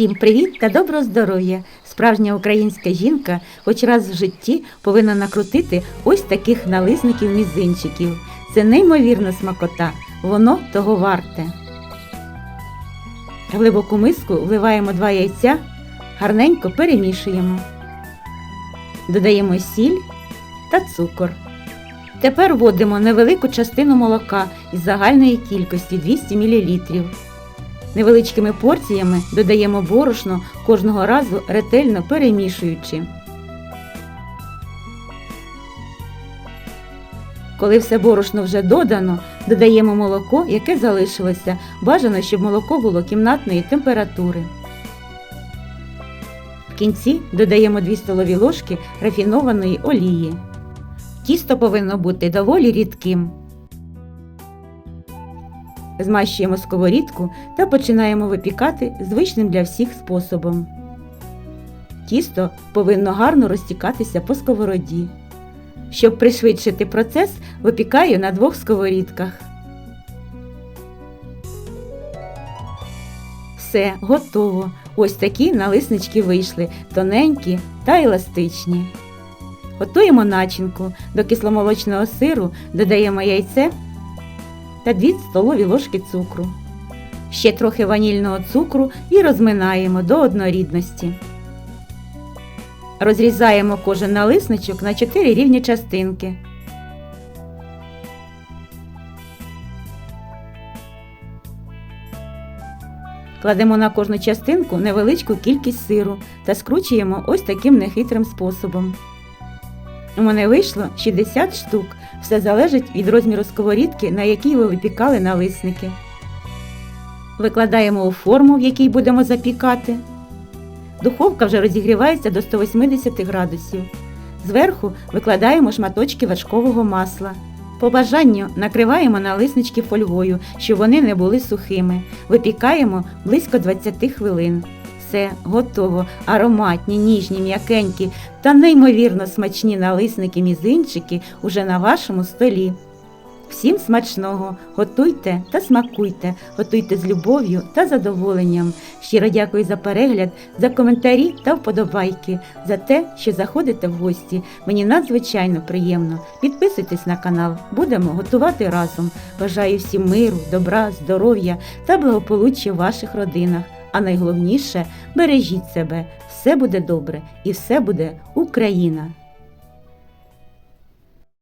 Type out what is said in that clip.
Всім привіт та доброго здоров'я! Справжня українська жінка хоч раз в житті повинна накрутити ось таких налисників мізинчиків. Це неймовірна смакота, воно того варте. В глибоку миску вливаємо два яйця, гарненько перемішуємо. Додаємо сіль та цукор. Тепер вводимо невелику частину молока із загальної кількості 200 мл. Невеличкими порціями додаємо борошно кожного разу ретельно перемішуючи. Коли все борошно вже додано, додаємо молоко, яке залишилося. Бажано, щоб молоко було кімнатної температури. В кінці додаємо 2 столові ложки рафінованої олії. Тісто повинно бути доволі рідким. Змащуємо сковорідку та починаємо випікати звичним для всіх способом. Тісто повинно гарно розтікатися по сковороді. Щоб пришвидшити процес, випікаю на двох сковорідках. Все, готово. Ось такі налиснички вийшли, тоненькі та еластичні. Готуємо начинку. До кисломолочного сиру додаємо яйце та 2 столові ложки цукру. Ще трохи ванільного цукру і розминаємо до однорідності. Розрізаємо кожен налисничок на 4 рівні частинки. Кладемо на кожну частинку невеличку кількість сиру та скручуємо ось таким нехитрим способом. У мене вийшло 60 штук. Все залежить від розміру сковорідки, на якій ви випікали налисники. Викладаємо у форму, в якій будемо запікати. Духовка вже розігрівається до 180 градусів. Зверху викладаємо шматочки вершкового масла. По бажанню накриваємо налиснички фольгою, щоб вони не були сухими. Випікаємо близько 20 хвилин. Все готово, ароматні, ніжні, м'якенькі та неймовірно смачні налисники мізинчики уже на вашому столі. Всім смачного! Готуйте та смакуйте, готуйте з любов'ю та задоволенням. Щиро дякую за перегляд, за коментарі та вподобайки, за те, що заходите в гості. Мені надзвичайно приємно. Підписуйтесь на канал, будемо готувати разом. Бажаю всім миру, добра, здоров'я та благополуччя в ваших родинах. А найголовніше бережіть себе, все буде добре і все буде Україна!